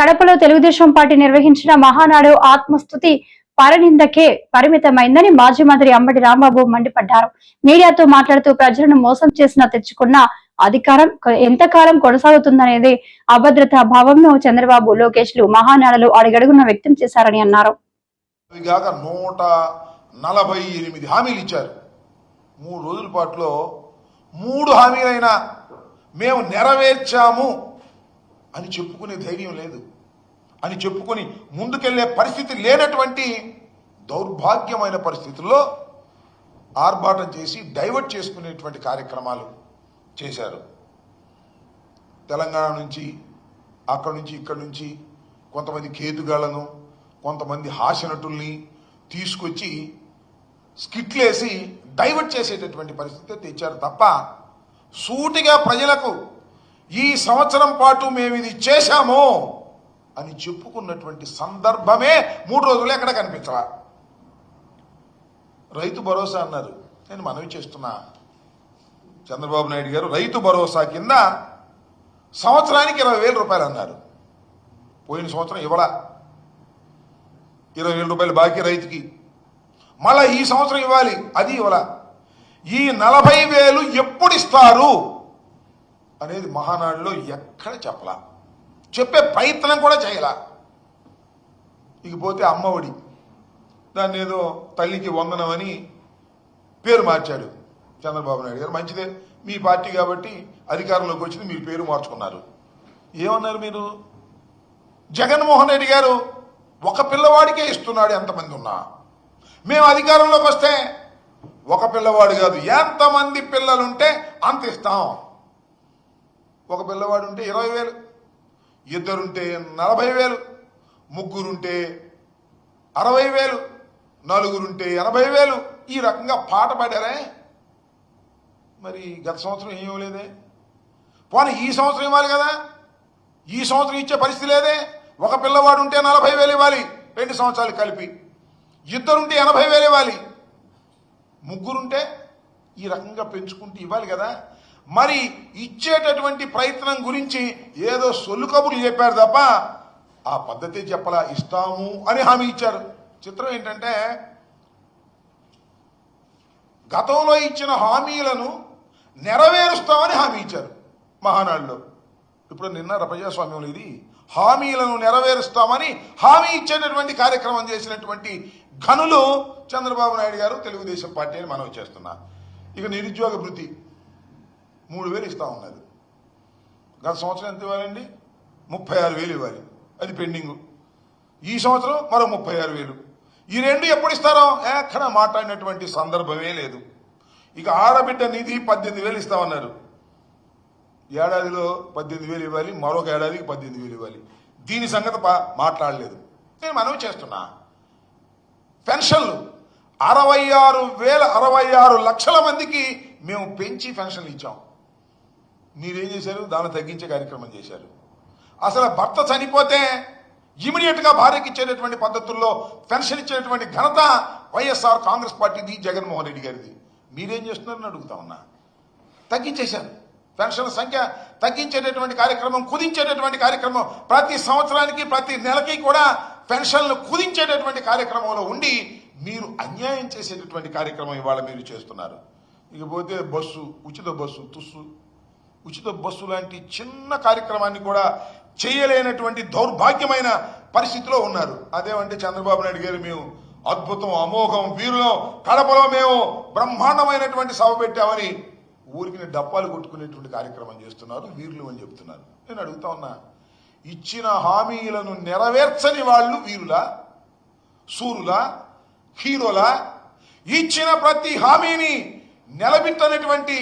కడపలో తెలుగుదేశం పార్టీ నిర్వహించిన మహానాడు ఆత్మస్థుతి పరనిందకే పరిమితమైందని మాజీ మంత్రి అంబటి రాంబాబు మండిపడ్డారు. మీడియాతో మాట్లాడుతూ ప్రజలను మోసం చేసిన తెచ్చుకున్న అధికారం ఎంతకాలం కొనసాగుతుందనేది అభద్రతా భావంను చంద్రబాబు లోకేష్లు మహానాడలు అడుగడుగున వ్యక్తం చేశారని అన్నారు. నూట నలభై ఎనిమిది హామీలు ఇచ్చారు. మూడు రోజుల పాటులో మూడు హామీలైనా మేము నెరవేర్చాము. అని చెప్పుకునే ధైర్యం లేదు. అని చెప్పుకొని ముందుకెళ్ళే పరిస్థితి లేనటువంటి దౌర్భాగ్యమైన పరిస్థితుల్లో ఆర్భాటం చేసి డైవర్ట్ చేసుకునేటువంటి కార్యక్రమాలు చేశారు. తెలంగాణ నుంచి అక్కడి నుంచి ఇక్కడి నుంచి కొంతమంది కేతుగాళ్ళను కొంతమంది హాస్యనటుల్ని తీసుకొచ్చి స్కిట్లేసి డైవర్ట్ చేసేటటువంటి పరిస్థితి తెచ్చారు తప్ప సూటిగా ప్రజలకు ఈ సంవత్సరం పాటు మేము ఇది చేశాము అని చెప్పుకున్నటువంటి సందర్భమే మూడు రోజులు ఎక్కడ కనిపించరా రైతు భరోసా అన్నారు. నేను మనవి చేస్తున్నా. చంద్రబాబు నాయుడు గారు రైతు భరోసా కింద సంవత్సరానికి ఇరవై వేల రూపాయలు అన్నారు. పోయిన సంవత్సరం ఇవ్వడా ఇరవై వేల రూపాయలు బాకీ రైతుకి. మళ్ళా ఈ సంవత్సరం ఇవ్వాలి. అది ఇవ్వలా. ఈ నలభై వేలు ఎప్పుడు ఇస్తారు? అనేది మహానాడులో ఎక్కడ చెప్పలా. చెప్పే ప్రయత్నం కూడా చేయలా. ఇకపోతే అమ్మఒడి దాన్ని ఏదో తల్లికి వందనమని పేరు మార్చాడు చంద్రబాబు నాయుడు గారు. మంచిదే మీ పార్టీ కాబట్టి అధికారంలోకి వచ్చింది మీరు పేరు మార్చుకున్నారు. ఏమన్నారు మీరు? జగన్మోహన్ రెడ్డి గారు ఒక పిల్లవాడికే ఇస్తున్నాడు ఎంతమంది ఉన్నా. మేము అధికారంలోకి వస్తే ఒక పిల్లవాడు కాదు ఎంతమంది పిల్లలుంటే అంత ఇస్తాం. ఒక పిల్లవాడు ఉంటే ఇరవై వేలు ఇద్దరుంటే నలభై వేలు ముగ్గురుంటే అరవై వేలు నలుగురుంటే ఎనభై వేలు. ఈ రకంగా పాట పాడారే? మరి గత సంవత్సరం ఏం ఇవ్వలేదే? పోనీ ఈ సంవత్సరం ఇవ్వాలి కదా? ఈ సంవత్సరం ఇచ్చే పరిస్థితి లేదే? ఒక పిల్లవాడు ఉంటే నలభై వేలు ఇవ్వాలి రెండు సంవత్సరాలు కలిపి. ఇద్దరుంటే ఎనభై వేలు ఇవ్వాలి ముగ్గురుంటే ఈ రకంగా పెంచుకుంటూ ఇవ్వాలి కదా? మరి ఇచ్చేటటువంటి ప్రయత్నం గురించి ఏదో సొల్లు కబుర్లు చెప్పారు తప్ప ఆ పద్ధతి చెప్పలా ఇస్తాము అని హామీ ఇచ్చారు. చిత్రం ఏంటంటే గతంలో ఇచ్చిన హామీలను నెరవేరుస్తామని హామీ ఇచ్చారు మహానాడులో. ఇప్పుడు నిన్న ప్రజాస్వామ్యంలో ఇది హామీలను నెరవేరుస్తామని హామీ ఇచ్చేటటువంటి కార్యక్రమం చేసినటువంటి ఘనులు చంద్రబాబు నాయుడు గారు తెలుగుదేశం పార్టీ అని మనం చేస్తున్నా ఇక నిరుద్యోగ భృతి మూడు వేలు ఇస్తా ఉన్నారు. గత సంవత్సరం ఎంత ఇవ్వాలండి? ముప్పై ఆరు వేలు ఇవ్వాలి. అది పెండింగ్. ఈ సంవత్సరం మరో ముప్పై ఆరు వేలు. ఈ రెండు ఎప్పుడు ఇస్తారో ఎక్కడ మాట్లాడినటువంటి సందర్భమే లేదు. ఇక ఆడబిడ్డ నిధి పద్దెనిమిది వేలు ఇస్తామన్నారు ఏడాదిలో పద్దెనిమిది వేలు ఇవ్వాలి మరొక ఏడాదికి పద్దెనిమిది వేలు ఇవ్వాలి. దీని సంగతి మాట్లాడలేదు. నేను మనవి చేస్తున్నా. పెన్షన్లు అరవై ఆరు వేల అరవై ఆరు లక్షల మందికి మేము పెంచి పెన్షన్లు ఇచ్చాం. మీరేం చేశారు? దాన్ని తగ్గించే కార్యక్రమం చేశారు. అసలు భర్త చనిపోతే ఇమీడియట్గా భార్యకి ఇచ్చేటటువంటి పద్ధతుల్లో పెన్షన్ ఇచ్చేటటువంటి ఘనత వైఎస్ఆర్ కాంగ్రెస్ పార్టీది జగన్మోహన్ రెడ్డి గారిది. మీరేం చేస్తున్నారని అడుగుతా ఉన్నా. తగ్గించేశారు. పెన్షన్ల సంఖ్య తగ్గించేటటువంటి కార్యక్రమం కుదించేటటువంటి కార్యక్రమం ప్రతి సంవత్సరానికి ప్రతి నెలకి కూడా పెన్షన్లు కుదించేటటువంటి కార్యక్రమంలో ఉండి మీరు అన్యాయం చేసేటటువంటి కార్యక్రమం ఇవాళ మీరు చేస్తున్నారు. ఇకపోతే బస్సు ఉచిత బస్సు తుస్సు ఉచిత బస్సు లాంటి చిన్న కార్యక్రమాన్ని కూడా చేయలేనటువంటి దౌర్భాగ్యమైన పరిస్థితిలో ఉన్నారు. అదేమంటే చంద్రబాబు నాయుడు గారు మేము అద్భుతం అమోఘం వీరులో కడపలో మేము బ్రహ్మాండమైనటువంటి సభ పెట్టామని ఊరికి డప్పాలు కొట్టుకునేటువంటి కార్యక్రమం చేస్తున్నారు వీరులు అని చెప్తున్నారు. నేను అడుగుతా ఉన్నా ఇచ్చిన హామీలను నెరవేర్చని వాళ్ళు వీరులా సూరులా హీరోలా? ఇచ్చిన ప్రతి హామీని నిలబెట్టనటువంటి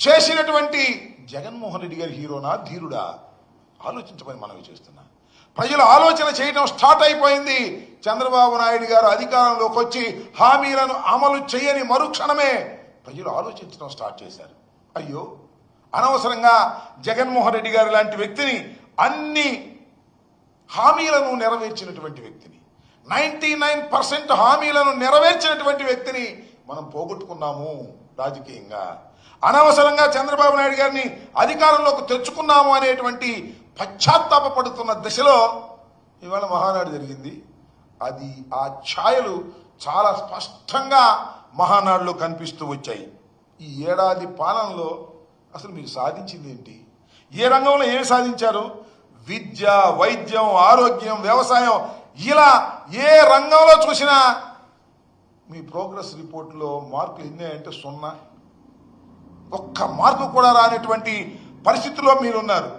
చేసినటువంటి జగన్మోహన్ రెడ్డి గారి హీరోనా ధీరుడా? ఆలోచించమని మనవి చేస్తున్నా. ప్రజలు ఆలోచన చేయడం స్టార్ట్ అయిపోయింది. చంద్రబాబు నాయుడు గారు అధికారంలోకి వచ్చి హామీలను అమలు చేయని మరుక్షణమే ప్రజలు ఆలోచించడం స్టార్ట్ చేశారు. అయ్యో! అనవసరంగా జగన్మోహన్ రెడ్డి గారు లాంటి వ్యక్తిని అన్ని హామీలను నెరవేర్చినటువంటి వ్యక్తిని నైంటీ నైన్ పర్సెంట్ హామీలను నెరవేర్చినటువంటి వ్యక్తిని మనం పోగొట్టుకున్నాము రాజకీయంగా. అనవసరంగా చంద్రబాబు నాయుడు గారిని అధికారంలోకి తెచ్చుకున్నాము అనేటువంటి పశ్చాత్తాపడుతున్న దశలో ఇవాళ మహానాడు జరిగింది. అది ఆ ఛాయలు చాలా స్పష్టంగా మహానాడులో కనిపిస్తూ వచ్చాయి. ఈ ఏడాది పాలనలో అసలు మీరు సాధించింది ఏంటి? ఏ రంగంలో ఏమి సాధించారు? విద్య వైద్యం ఆరోగ్యం వ్యవసాయం ఇలా ఏ రంగంలో చూసినా మీ ప్రోగ్రెస్ రిపోర్ట్లో మార్కులు ఎన్ని అంటే సున్నా. ఒక్క మార్కు కూడా రానటువంటి పరిస్థితిలో మీరున్నారు.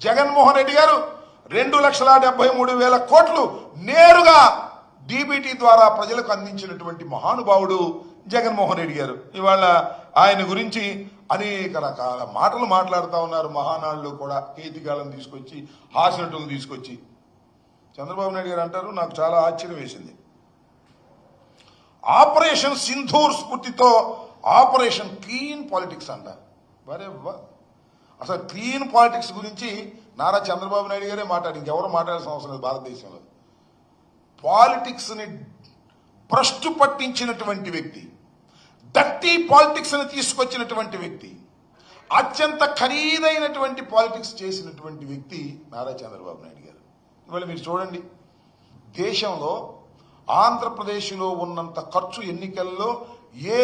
జగన్మోహన్ రెడ్డి గారు రెండు లక్షల డెబ్బై మూడు వేల కోట్లు నేరుగా డీబీటీ ద్వారా ప్రజలకు అందించినటువంటి మహానుభావుడు జగన్మోహన్ రెడ్డి గారు. ఇవాళ ఆయన గురించి అనేక రకాల మాటలు మాట్లాడుతూ ఉన్నారు. మహానాడులో కూడా కేతికాలను తీసుకొచ్చి హాస్యనటులను తీసుకొచ్చి. చంద్రబాబు నాయుడు గారు అంటారు నాకు చాలా ఆశ్చర్యం వేసింది. ఆపరేషన్ సింధూర్ స్ఫూర్తితో ఆపరేషన్ క్లీన్ పాలిటిక్స్ అంట. వరే అసలు క్లీన్ పాలిటిక్స్ గురించి నారా చంద్రబాబు నాయుడు గారే మాట్లాడి ఇంకెవరు మాట్లాడాల్సిన అవసరం లేదు భారతదేశంలో. పాలిటిక్స్ని భ్రష్టు పట్టించినటువంటి వ్యక్తి డర్టీ పాలిటిక్స్ని తీసుకొచ్చినటువంటి వ్యక్తి అత్యంత ఖరీదైనటువంటి పాలిటిక్స్ చేసినటువంటి వ్యక్తి నారా చంద్రబాబు నాయుడు గారు. ఇవాళ మీరు చూడండి దేశంలో ఆంధ్రప్రదేశ్లో ఉన్నంత ఖర్చు ఎన్నికల్లో ఏ